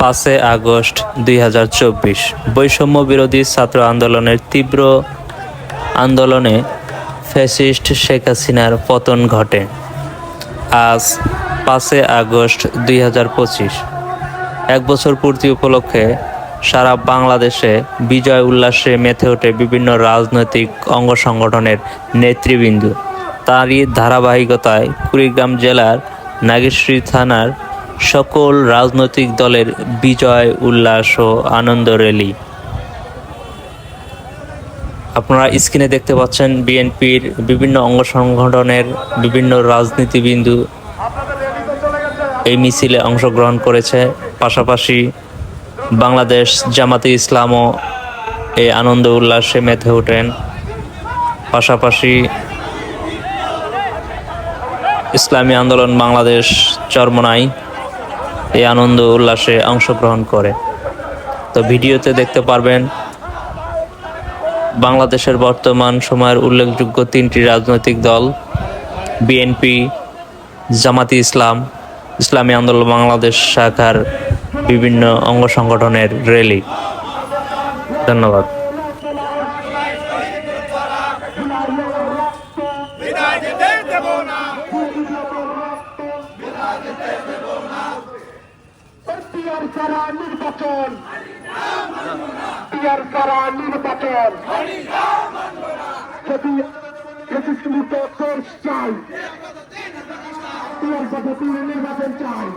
পাঁচে আগস্ট দুই হাজার চব্বিশ। বৈষম্য বিরোধী ছাত্র আন্দোলনের তীব্র আন্দোলনে ফ্যাসিস্ট শেখ হাসিনার পতন ঘটে। আজ পাঁচে আগস্ট দুই এক বছর পূর্তি উপলক্ষে সারা বাংলাদেশে বিজয় উল্লাসে মেতে ওঠে বিভিন্ন রাজনৈতিক অঙ্গ সংগঠনের নেতৃবৃন্দ। তারই ধারাবাহিকতায় কুড়িগ্রাম জেলার নাগেশ্বরী থানার সকল রাজনৈতিক দলের বিজয়, উল্লাস ও আনন্দ র্যালি। আপনারা স্ক্রিনে দেখতে পাচ্ছেন বিএনপির বিভিন্ন অঙ্গ সংগঠনের বিভিন্ন রাজনীতিবিন্দু। এই মিছিলে অংশগ্রহণ করেছে। পাশাপাশি বাংলাদেশ জামাতে ইসলামও এই আনন্দ, উল্লাসে মেতে ওঠেন। পাশাপাশি ইসলামী আন্দোলন বাংলাদেশ চরমনাই। এই আনন্দ উল্লাসে অংশগ্রহণ করে। তো ভিডিওতে দেখতে পারবেন, বাংলাদেশের বর্তমান সময়ের উল্লেখযোগ্য তিনটি রাজনৈতিক দল, বিএনপি, জামাতি ইসলাম, ইসলামী আন্দোলন বাংলাদেশ শাখার বিভিন্ন অঙ্গ সংগঠনের র্যালি। ধন্যবাদ। পিয়ার ছাড়া নির্বাচন? পিয়ার ছাড়া নির্বাচন? যদি প্রতিষ্ঠিত কোর্স চাই পিয়ার পদ্ধতি নির্বাচন চাই।